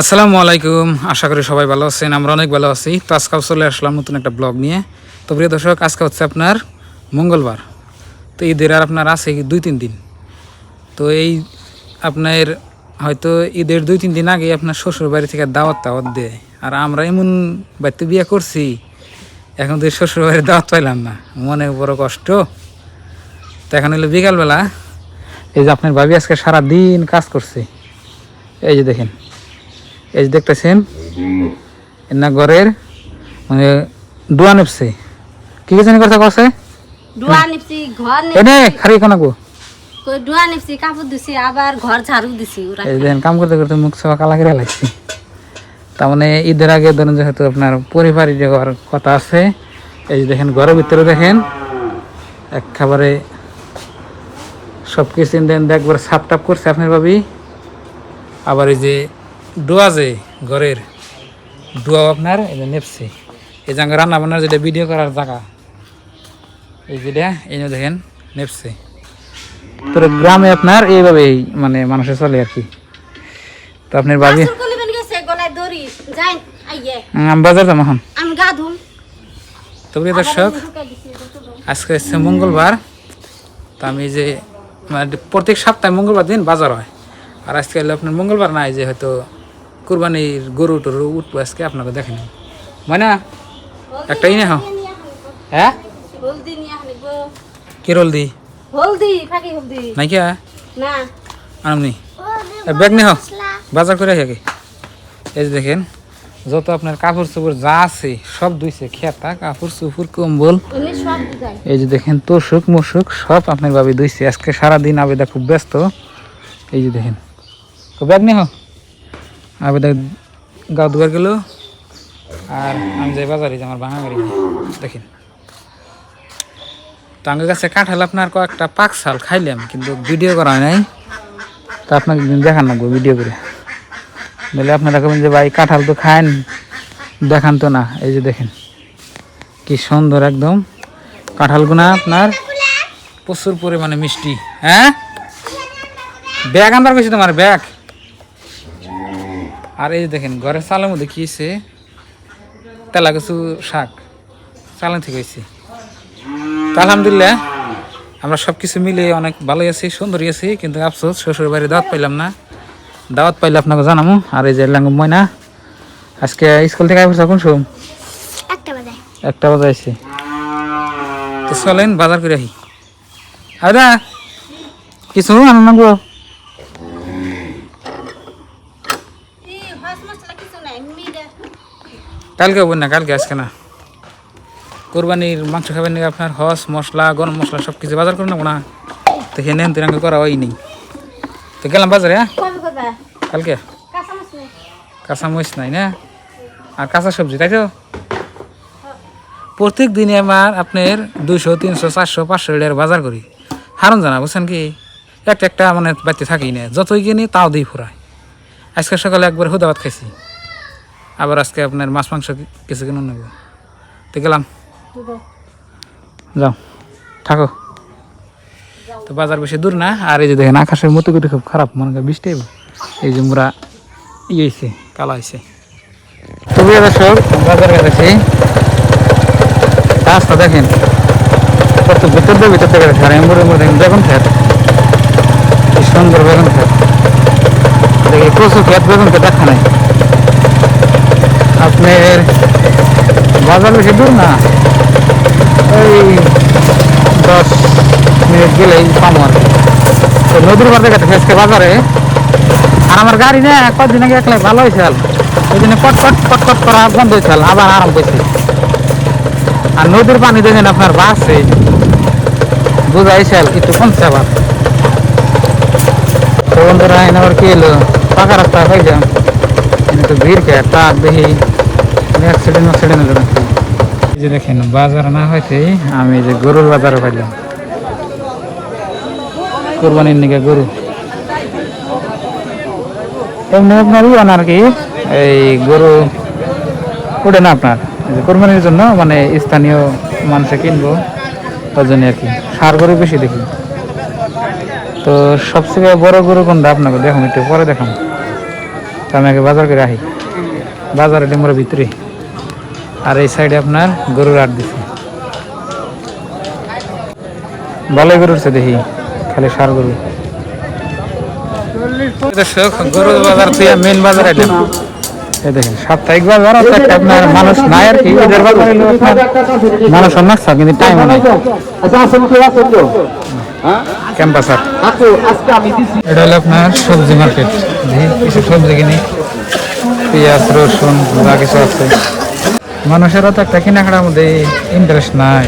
আসসালামু আলাইকুম। আশা করি সবাই ভালো আছেন, আমরা অনেক ভালো আছি। তো আজকাল চলে আসলাম নতুন একটা ব্লগ নিয়ে। তো প্রিয় দর্শক, আজকে হচ্ছে আপনার মঙ্গলবার। তো ঈদের আর আপনার আছে দুই, তিন দিন। তো এই আপনার হয়তো ঈদের দুই, তিন দিন আগে আপনার শ্বশুর বাড়ি থেকে দাওয়াত টাওয়াত দেয়। আর আমরা এমন বাড়িতে বিয়ে করছি, এখন তো শ্বশুর বাড়ির দাওয়াত পাইলাম না। মনে বড় কষ্ট। তো এখন হলো বিকালবেলা, এই যে আপনার ভাবি আজকে সারাদিন কাজ করছে। এই যে দেখেন এই যে দেখতেছেন না ঘরের মানে দোয়া নেপছে। কি কি জানি কথা কছে ডুয়া নিপছি ঘর নি- এনে খারি কোন গো কই ডুয়া নিপছি কাপড় দিছি আবার ঘর ঝাড়ু দিছি ওরা। এই দেখেন কাম করতে করতে মুখ সবা কালা করে লাগছে। তার মানে ঈদের আগে ধরুন যেহেতু আপনার পরিবারই যাওয়ার কথা আছে এই যে দেখেন ঘরের ভিতরে দেখেন একেবারে সব কিছু দেন একবার সাপ টাপ করছে আপনার ভাবি। আবার এই যে ডোয়া যে ঘরের ডোয়াও আপনার এই যে নেপছে এই জায়গা রান্না বান্নার যেটা ভিডিও করার জায়গা এই যেটা এই যে দেখেন নেপছে তো গ্রামে আপনার এইভাবেই মানে মানুষের চলে আর কি। তো আপনার আমি বাজার যাব এখন। তো প্রিয় দর্শক আজকে হচ্ছে মঙ্গলবার। তো আমি যে মানে প্রত্যেক সপ্তাহে মঙ্গলবার দিন বাজার হয়। আর আজকে আপনার মঙ্গলবার নাই যে হয়তো কুরবানির গরু টরু উঠবো আজকে আপনাকে দেখেন মানে একটাই না হ্যাঁ? হলদি নিয়ে কেরল দি হলদি? ফাঁকি হলদি। নাই। না আনমনি ব্যাগ নে বাজার করে আগে। এই যে দেখেন যত আপনার কাপড় চোপড় যা আছে সব ধুইছে খেতা কাপড় চোপড় কম্বল। এই যে দেখেন তোষক মোষক সব আপনার ভাবে ধুইছে। আজকে সারাদিন আবেদা খুব ব্যস্ত। এই যে দেখেন। তো ব্যাগ নেহ আবেদা গা দুবার গেল। আর আমি যাই বাজারে যে আমার ভাঙা গাড়ি। দেখেন। তো আমার কাছে কাঁঠাল আপনার কয়েকটা পাক শাল খাইলাম, কিন্তু ভিডিও করা নাই। তা আপনাকে একদিন দেখান লাগবো ভিডিও করে। বলে আপনারা কবেন যে, ভাই, কাঁঠাল তো খান দেখান তো না। এই যে দেখেন, কি সুন্দর একদম। কাঁঠালগুনা আপনার প্রচুর পরিমাণে মিষ্টি হ্যাঁ? ব্যাগ আনবার গেছি তোমার, ব্যাগ? আর এই যে দেখেন ঘরের চালের মধ্যে কি হয়েছে তেলা কিছু শাক চালান থেকে হয়েছে তো আলহামদুলিল্লাহ আমরা সব কিছু মিলে অনেক ভালোই আছি সুন্দরই আছি কিন্তু আফসোস শ্বশুর বাড়ি দাওয়াত পাইলাম না। দাওয়াত পাইলে আপনাকে জানাব আর এই যে লাঙ্গ ময়না আজকে স্কুল থেকে আইসা কোন সময়? একটা বাজে। আইছে। তো চলেন বাজার করে আহি। আদা কিছু আনন্দ গো এই হস মশলা কিছু নাই মিডে কালকে হব না কালকে আজকে না। কোরবানির মাংস খাবেন নাকি আপনার? হস মশলা গরম মশলা সব কিছু বাজার করে নেব না। তো হেন হেন তিরাঙ্গে করা হয় নেই তো গেলাম বাজারে হ্যাঁ? কালকে? কাঁচা মরিচ নাই না? আর কাঁচা সবজি তাই তো? প্রত্যেক দিনে আমার আপনার দুইশো তিনশো চারশো পাঁচশো এটার বাজার করি। হারণ জানা বুঝছেন কি? একটা একটা মানে বাড়িতে থাকি না যতই কিনি তাও দিই ফুরায়। আজকে সকালে একবার হুদা ভাত খাইছি। আবার আজকে আপনার মাছ, মাংস কিছু কিনুন নেব তো গেলাম। যাও। থাকো। তো বাজার বেশি দূর না, আর এই যে দেখেন আকাশের মতো করে খুব খারাপ, মনে করেন বৃষ্টি এই যে মোরা ইয়ে হয়েছে কালা হয়েছে তো প্রিয় দর্শক, বাজার গেছি রাস্তা দেখেন, কত ভিতর দিয়ে ভিতর থেকে আর এমবুর এমবুর দেখেন বেগুন খেত কি সুন্দর বেগুন খেত দেখি কচু খেত বেগুন খেত দেখা নাই। আপনার বাজার বেশি দূর না। ওই দশ মিনিট গেলেই পাবো আর তো নদীর পাড়ে গেছে আজকে বাজারে। আর আমার গাড়ি না কদিন আগে একলাই ভালো হয়েছে ওই জন্য কট কট কট কট করা বন্ধ হয়েছে আবার আরাম করছে আর নদীর পানি দেখেন আপনার বাসে বুঝাইছে একটু কমছে আবার। তো বন্ধুরা, এনে আবার কি এলো পাকা রাস্তা হয়ে যাম কিন্তু ভিড় কে, তার দেখি অ্যাক্সিডেন্ট দেখেন, বাজার না হইতে আমি যে গরুর বাজারে পাইলাম। কোরবানির নিকে গরু। এমনি আপনার ইয়ে আর কি, এই গরু ওটা না আপনার? কোরবানির জন্য মানে স্থানীয় মানুষে কিনবো ওই জন্য আর কি। সার গরু বেশি দেখি। তো সবচেয়ে বড় গরু কোনটা আপনাকে দেখুন একটু পরে দেখাম। তো আমি আগে বাজার করে আহি বাজারে ডেমোর ভিতরে। আর এই সাইডে আপনার গরুর আট দিছে। ভালোই গরু উঠছে দেখি, খালি সার গরু। দর্শক গরু বাজার থেকে বাজার এটা। দেখেন, সাপ্তাহিক বাজার একটা আপনার মানুষ কিন্তু টাইম এটা হলো আপনার সবজি মার্কেট কিছু সবজি কিনি। পেঁয়াজ, রসুন, যা কিছু আছে। মানুষেরও তো একটা কেনাকাটার মধ্যে ইন্টারেস্ট নাই।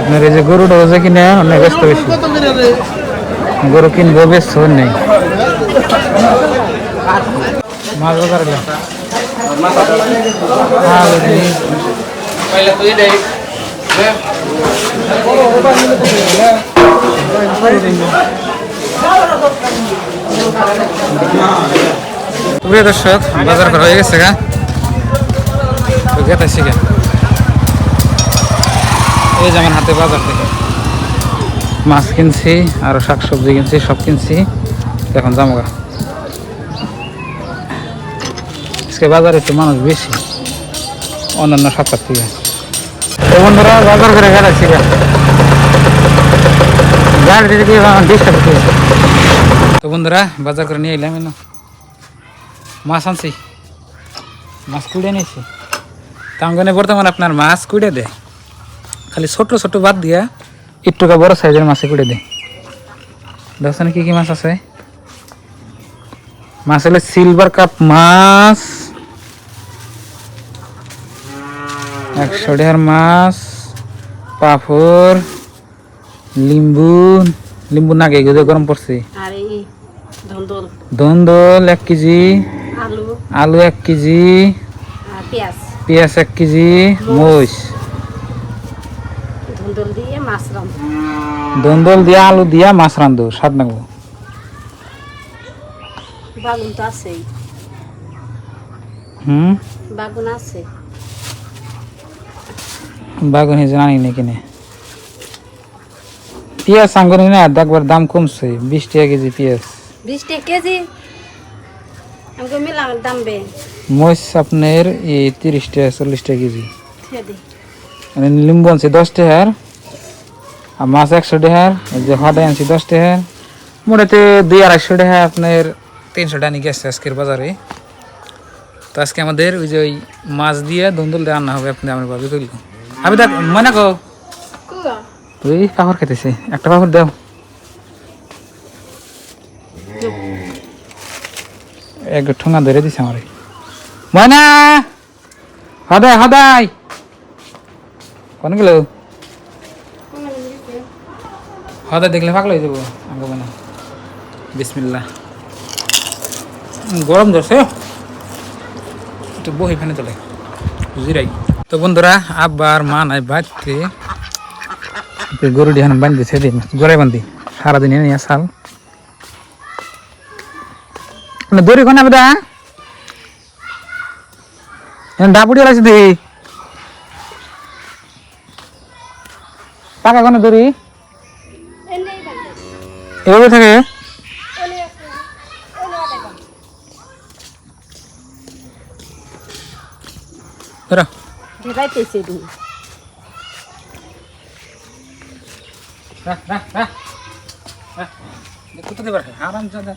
আপনার এই যে গরুটা যে কিনে অনেক ব্যস্ত বেশি। গরু কিনবো ব্যস্ত নেই। মাছ বাজার দর্শক, বাজার করা হয়ে গেছে গা। তো গেতেছি গা এই যে হাতে বাজার থেকে। মাছ কিনছি, আরও শাক সবজি কিনছি, সব কিনছি। এখন যাব গা। আজকে বাজারে একটু মানুষ বেশি। অন্যান্য সপ্তাহ থেকে। তো বন্ধুরা, বাজার করে গেলাছি গা। গাড়ি ডিস্টার্ব তো বন্ধুরা, বাজার করে নিয়ে এলাম মাছ আনছি। মাছ কুড়ে নিয়েছি তাঙ্গনে বর্তমানে আপনার মাছ কুড়ে দেয় খালি ছোট ছোট বাদ দিয়া একটুকা বড় সাইজের মাছে কুড়ে দেয় দেখছেন কি কি মাছ আছে? মাছ হলে সিলভার কাপ মাছ। একশো ডেহার মাছ। পাফর লিম্বু। লিম্বু নাগে এগুলো গরম পড়ছে। ধন্দল। এক কেজি। আলু। আলু এক কেজি। পেঁয়াজ। পেঁয়াজ এক কেজি মরিচ। ধন্দল দিয়ে আলু দিয়া মাছ রান্ধো স্বাদ নাগবো বাগুন তো আছেই। হুম? বাগুন আছে। বাগুন হিসেবে আনি না কিনে। পেঁয়াজ সাঙ্গনি না দেখবার দাম কমছে বিশ টাকা কেজি পেঁয়াজ। বিশ টাকা কেজি? মরিচ আপনার এই তিরিশ টাকা চল্লিশ টাকা কেজি। মানে লিম্বু আনছি দশ টাকার আর মাছ একশো টাকার যে হটাই আনছি দশ টাকার। মোটাতে দুই আড়াইশো টাকা আপনার তিনশো টাকা নিয়ে গেছে আজকের বাজারে। তো আজকে আমাদের ওই যে ওই মাছ দিয়ে দন্দল রান্না হবে আপনি আমার ভাবি কইল আমি দেখ মনে কো তুই পাপড় খেতেছি। একটা পাপড় দাও। এক ঠোঙা ধরে দিছে আমার। ময়না! হদাই হদাই কোন গেল? হদাই দেখলে পাগল হয়ে যাব আগে মানে বিসমিল্লা গরম ধরছে একটু বহি ফেনে চলে। জিরাই। তো বন্ধুরা, আব্বার মা নাই বাড়তে। গরু ডিহান বান্ধি ছেড়ে দিন জোরে বান্ধি। সারাদিন এনে সাল মানে দড়ি কোনে বেদা ডাপুটি আছে দি পাকা কোনে দড়ি? এভাবে থাকে? বেরো ভেজাইতেছে তুমি রাখ রাখ রাখ রাখ কোথা দেবার আরাম চাঁদা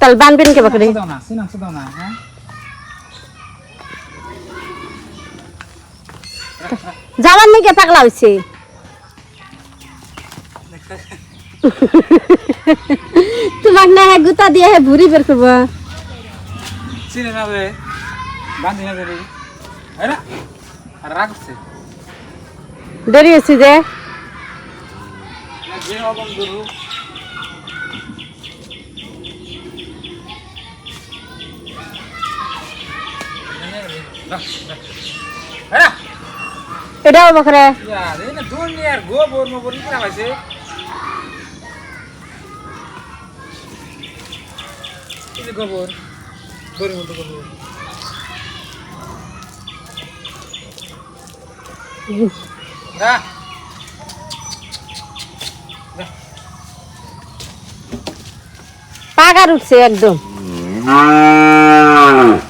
তাহলে বানবেন কে বাকরে যাবার নাকি পাগলা হয়েছে তোমাক না হ্যাঁ গুতা দিয়ে হ্যাঁ ভুরি বের করব। চিনে না রে বান্ধি না রে আরে রাখছে দেরি হয়েছে যে যে অবম গুরু আরে এটাও বকরে দুনিয়ার গোবর মোবর কি নামাইছে গোবর গোবর হ্যাঁ পাগার উঠছে একদম। mm-hmm.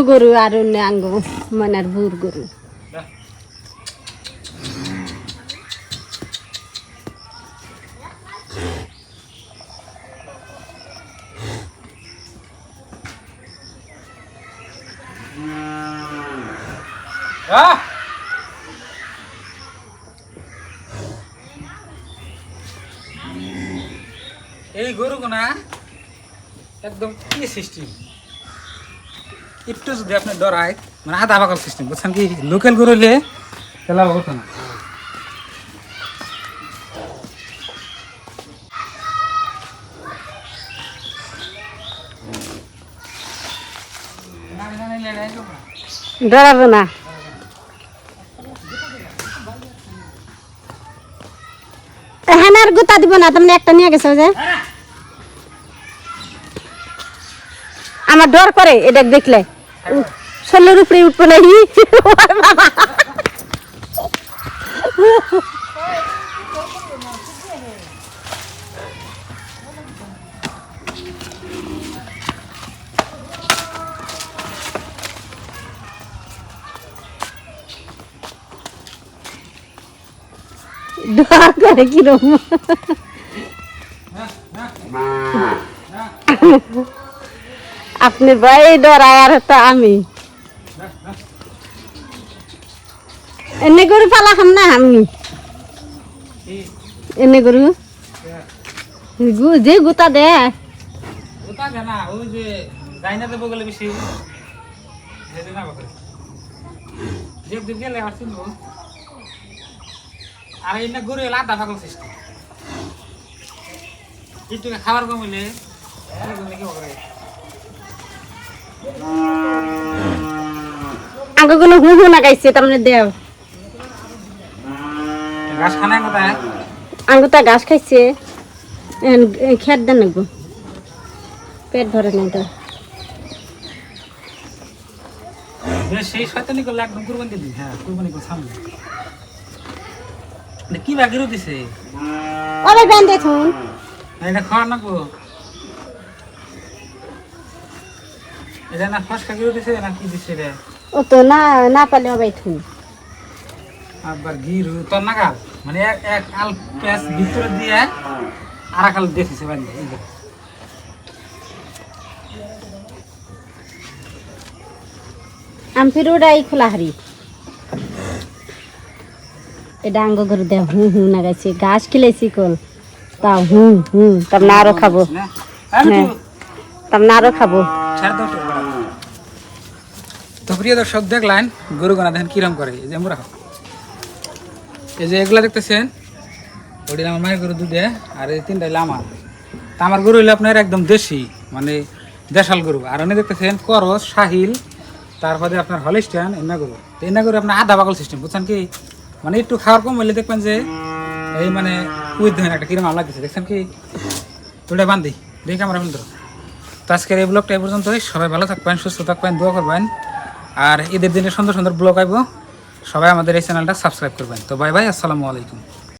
নাঙ্গ গরু আর নাঙ্গ মনার বুর গরু। এই গরু না একদম কি সিস্টেম? একটু যদি আপনি ডরায় মানে আধা পাকাল সিস্টেম বুঝছেন কি লোকাল গরু হলে তেলা করতো না ডরাবো না হ্যাঁ আর গুতা দিব না তুমি একটা নিয়ে গেছো যে আমার ডর করে এটা দেখলে। শরীরের উপরে উঠবো না হি। ডর করে কিরম? আপনার ভাই ডরায় আর তো আমি। এনে গরু পালা খাম না আমি। এনে গু- যে গুতা দে। আর শুনব আর এই না গরু আধা পাগল সিস্টেম। একটু খাবার কমিলে কি করে আগে কোনো হু হু না গাইছে তার মানে দেও। ঘাস খানায় কোথায়? আঙ্গুতা ঘাস খাইছে। খেত দেন নাকবো পেট ভরে নাই তো। সেই শয়তানি করলে একদম কুরবানি দিন হ্যাঁ কুরবানি করে সামনে। কি বাকিরও দিছে? ওরে বেঁধে থুন। এটা না গো এটা না ফসকা দিছে না কি দিছে রে? ও তো না না পালে অবাই থুন আবার গিরু তোর নাগাল মানে এক এক আল ভিতরে দিয়ে আর এক আল দেখেছে বান্ধে এই ওটাই খোলা হারি। এটা আঙ্গ করে দেও হু হু না গাইছে ঘাস খেলেছি কল। তা হু হু তার না আরও খাব। না আর হ্যাঁ। তার না আরও খাব। ছাড় দাও তো প্রিয় দর্শক, দেখলেন গরু গোনা দেখেন কিরম করে। এই যে আমরা এই যে এগুলা দেখতেছেন ওটি আমার মায়ের গরু দুধে, আর এই তিনটা হইল আমার। তা আমার গরু হইল আপনার একদম দেশি মানে দেশাল গরু। আর উনি দেখতেছেন করস, সাহিল, তারপরে আপনার হলিস্টান এনা গরু। তো এনা গরু আপনার আধা পাগল সিস্টেম বুঝছেন কি? মানে একটু খাওয়ার কম হইলে দেখবেন যে এই মানে উইথ ধরেন একটা কিরম আমলা দিচ্ছে দেখছেন কি? তোটা বান্ধি দেখি আমরা বন্ধু তো আজকের এই ব্লগটা এই পর্যন্তই। সবাই ভালো থাকবেন, সুস্থ থাকবেন, দোয়া করবেন। আর ঈদের দিনে সুন্দর সুন্দর ব্লগ আইব সবাই আমাদের এই চ্যানেলটা সাবস্ক্রাইব করবেন। তো বাই বাই আসসালামু আলাইকুম।